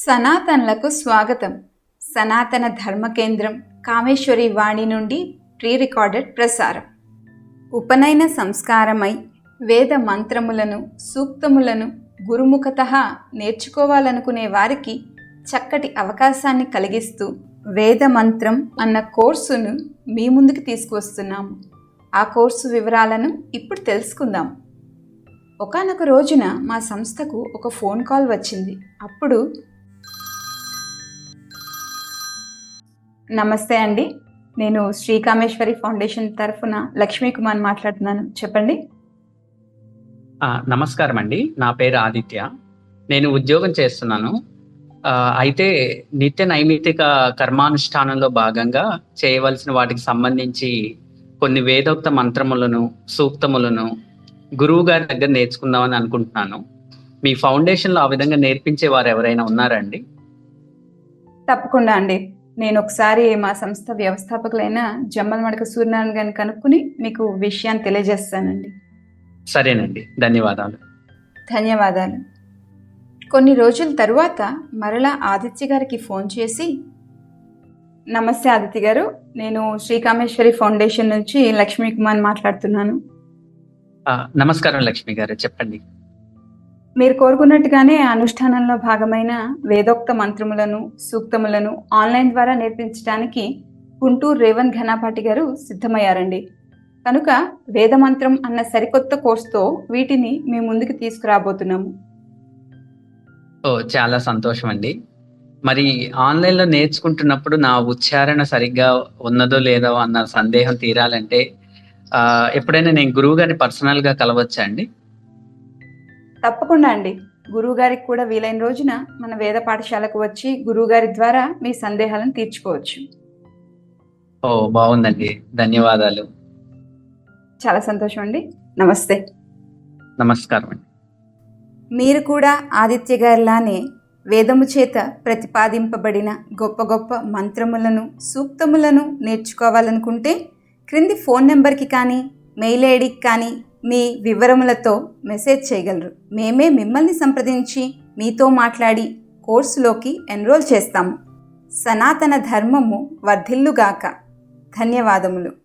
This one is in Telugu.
సనాతన్లకు స్వాగతం. సనాతన ధర్మ కేంద్రం కామేశ్వరి వాణి నుండి ప్రీ రికార్డెడ్ ప్రసారం. ఉపనయన సంస్కారమై వేద మంత్రములను సూక్తములను గురుముఖత నేర్చుకోవాలనుకునే వారికి చక్కటి అవకాశాన్ని కలిగిస్తూ వేద మంత్రం అన్న కోర్సును మీ ముందుకు తీసుకువస్తున్నాము ఆ కోర్సు వివరాలను ఇప్పుడు తెలుసుకుందాం. ఒకానొక రోజున మా సంస్థకు ఒక ఫోన్ కాల్ వచ్చింది. అప్పుడు నమస్తే అండి. నేను శ్రీకామేశ్వరి ఫౌండేషన్ తరఫున లక్ష్మీ కుమార్ మాట్లాడుతున్నాను. చెప్పండి. నమస్కారం అండి. నా పేరు ఆదిత్య. నేను ఉద్యోగం చేస్తున్నాను. అయితే నిత్య నైమిత్తిక కర్మానుష్ఠానంలో భాగంగా చేయవలసిన వాటికి సంబంధించి కొన్ని వేదోక్త మంత్రములను సూక్తములను గురువు గారి దగ్గర నేర్చుకుందామని అనుకుంటున్నాను. మీ ఫౌండేషన్లో ఆ విధంగా నేర్పించే వారు ఎవరైనా ఉన్నారా అండి? తప్పకుండా అండి. నేను ఒకసారి మా సంస్థ వ్యవస్థాపకులైన జమ్మల మడక సూర్యనారాయణ గారిని కనుక్కుని మీకు విషయాన్ని తెలియజేస్తానండి. సరేనండి. ధన్యవాదాలు. ధన్యవాదాలు. కొన్ని రోజుల తరువాత మరలా ఆదిత్య గారికి ఫోన్ చేసి నమస్తే ఆదిత్య గారు నేను శ్రీకామేశ్వరి ఫౌండేషన్ నుంచి లక్ష్మీ కుమార్ మాట్లాడుతున్నాను. నమస్కారం లక్ష్మి గారు చెప్పండి. మీరు కోరుకున్నట్టుగానే ఆ అనుష్ఠానంలో భాగమైన వేదోక్త మంత్రములను సూక్తములను ఆన్లైన్ ద్వారా నేర్పించడానికి గుంటూరు రేవన్ ఘనాపాటి గారు సిద్ధమయ్యారండి. కనుక వేదమంత్రం అన్న సరికొత్త కోర్సుతో వీటిని మీ ముందుకు తీసుకురాబోతున్నాము. ఓ చాలా సంతోషం అండి మరి ఆన్లైన్లో నేర్చుకుంటున్నప్పుడు నా ఉచ్చారణ సరిగ్గా ఉన్నదో లేదో అన్న సందేహం తీరాలంటే ఎప్పుడైనా నేను గురువు గారిని పర్సనల్గా కలవచ్చా అండి? తప్పకుండా అండి. గురువు గారికి కూడా వీలైన రోజున మన వేద పాఠశాలకు వచ్చి గురువు గారి ద్వారా మీ సందేహాలను తీర్చుకోవచ్చు. ఓ బాగుందండి. ధన్యవాదాలు. చాలా సంతోషం అండి. నమస్తే. నమస్కారం అండి. మీరు కూడా ఆదిత్య గారిలానే వేదము చేత ప్రతిపాదింపబడిన గొప్ప గొప్ప మంత్రములను సూక్తములను నేర్చుకోవాలనుకుంటే క్రింది ఫోన్ నెంబర్కి కానీ మెయిల్ ఐడికి కానీ మీ వివరములతో మెసేజ్ చేయగలరు. మేమే మిమ్మల్ని సంప్రదించి మీతో మాట్లాడి కోర్సులోకి ఎన్రోల్ చేస్తాము. సనాతన ధర్మము వర్ధిల్లుగాక. ధన్యవాదములు.